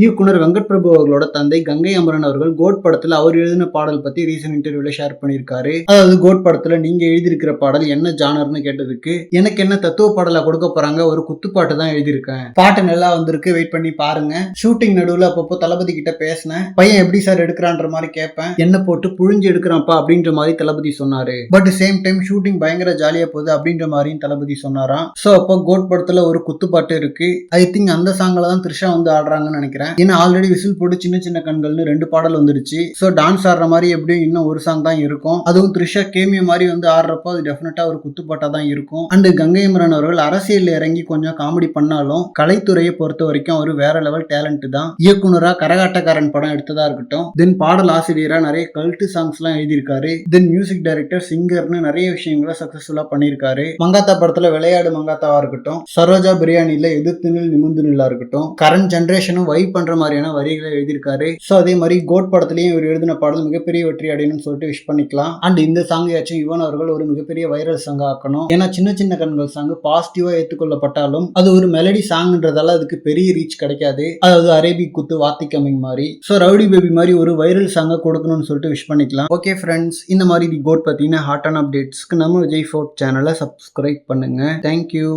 இயக்குனர் வெங்கட் பிரபு அவர்களோட தந்தை கங்கை அமரன் அவர்கள் கோட் படத்துல அவர் எழுதின பாடல் பத்தி ரீசன்ட் இன்டர்வியூல ஷேர் பண்ணியிருக்காரு. அதாவது கோட் படத்துல நீங்க எழுதியிருக்கிற பாடல் என்ன ஜானர்னு கேட்டதுக்கு எனக்கு என்ன தத்துவ பாடலா கொடுக்க போறாங்க ஒரு குத்துப்பாட்டு தான் எழுதியிருக்கேன். பாட்டு நல்லா வந்திருக்கு வெயிட் பண்ணி பாருங்க. ஷூட்டிங் நடுவுல அப்பப்போ தளபதி கிட்ட பேசினேன். பையன் எப்படி சார் எடுக்கிறான்ற மாதிரி கேட்பேன். என்ன போட்டு புழிஞ்சு எடுக்கிறான்ப்பா அப்படின்ற மாதிரி தளபதி சொன்னாரு. பட் சேம் டைம் ஷூட்டிங் பயங்கர ஜாலியா போகுது அப்படின்ற மாதிரியும் தளபதி சொன்னாராம். சோ அப்போ கோட் படத்துல ஒரு குத்துப்பாட்டு இருக்கு. ஐ திங்க் அந்த சாங்ல தான் த்ரிஷா வந்து ஆடுறாங்கன்னு நினைக்கிறேன். ஏன்னா ஆல்ரெடி விசில் போட்டு சின்ன சின்ன கண்கள்னு ரெண்டு பாடல் வந்துருச்சு. ஸோ டான்ஸ் ஆடுற மாதிரி எப்படியும் இன்னும் ஒரு சாங் தான் இருக்கும். அதுவும் த்ரிஷா கேமிய மாதிரி வந்து ஆடுறப்போ அது டெஃபினட்டா ஒரு குத்துப்பாட்டா தான் இருக்கும். அண்ட் கங்கை மரன் அவர்கள் அரசியல் இறங்கி கொஞ்சம் காமெடி பண்ணாலும் கலைத்துறையை பொறுத்த வரைக்கும் அவர் வேற லெவல் டேலண்ட் தான். இயக்குனரா கரகாட்டக்காரன் படம் எடுத்ததா இருக்கட்டும். தென் பாடல் ஆசிரியரா நிறைய கல்ட்டு சாங்ஸ் எல்லாம் எழுதியிருக்காரு. தென் மியூசிக் டைரக்டர் சிங்கர்னு நிறைய விஷயங்களை சக்சஸ்ஃபுல்லா பண்ணியிருக்காரு. மங்காத்தா படத்துல விளையாடு மங்காத்தாவா இருக்கட்டும். சரோஜா பிரியாணியில எதிர்த்து நில் நிமிந்து நில்லா இருக்கட்டும். கரண்ட் ஜென்ரேஷனும் வைப் பண்ற மாதிரியான வரிகளை எழுதியிருக்காரு. ஸோ அதே மாதிரி கோட் படத்துலயும் இவர் எழுதின பாடல் மிகப்பெரிய வெற்றி அடையணும்னு சொல்லிட்டு விஷ் பண்ணிக்கலாம். அண்ட் இந்த சாங்கையாச்சும் யுவன் அவர்கள் ஒரு மிகப்பெரிய வைரல் சாங் ஆக்கணும். ஏன்னா சின்ன சின்ன கண்கள் சாங் பாசிட்டிவா ஏற்றுக்கொள்ளப்பட்டாலும் அது ஒரு மெலடி சாங்ன்றதால அதுக்கு பெரிய ரீச் கிடைக்காது. அதாவது அரேபிக் குத்து வாத்தி கம்மிங் மாதிரி. ஸோ ரவுடி பேபி மாதிரி ஒரு வைரல் சாங்கை கொடுக்கணும்னு சொல்லிட்டு விஷ் பண்ணிக்கலாம். ஓகே ஃப்ரெண்ட்ஸ் இந்த மாதிரி தி கோட் ஹாட் ஹாட்டான அப்டேட்ஸ்க்கு நம்ம விஜய் ஃபோர்ட் சேனலை சப்ஸ்கிரைப் பண்ணுங்க. Thank you